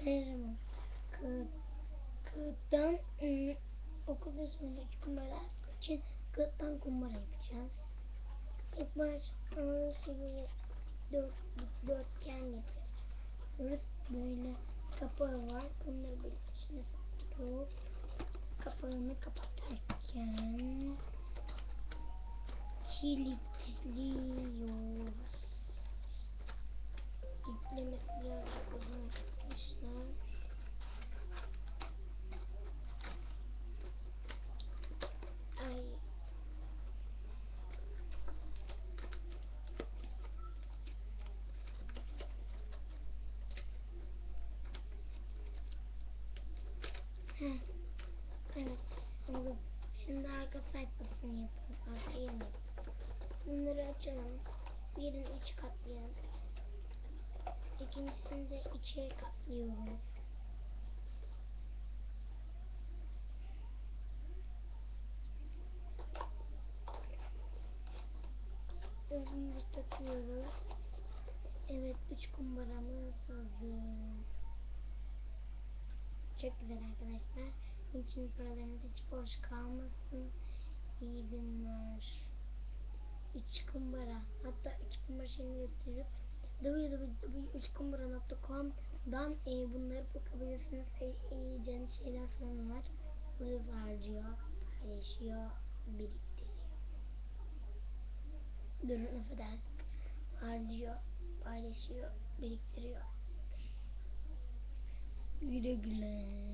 Kağıt, kağıttan ım, okul sonraki kumbaralar için kağıttan kumbara yapacağız. İlk baş orası böyle dört, dörtgen yapıyoruz. Böyle kapağı var. Bunları böyle içine tutup kapağını kapatırken kilitliyoruz. Kilitlemesi birazcık uzun arkadaşlar. Evet. Oldu. Şimdi arka sayfasını yapalım. Arka yerini. Bunları açalım. Birini iç katlayalım. İkincisini de içe katlıyoruz. Özümüzü takıyoruz. Evet, üç kumbaramız hazır. Çok güzel arkadaşlar. İçin paralarınız hiç boş kalmasın. İyi günler. İç kumbara. Hatta iç kumbara şeyini gösterip www.üçkumbara.com'dan e, bunları bakabilirsiniz. E, yiyeceğiniz şeyler falan var. Burada harcıyor, paylaşıyor, biriktiriyor. Durun affedersiniz. Harcıyor, paylaşıyor, biriktiriyor. Güle güle.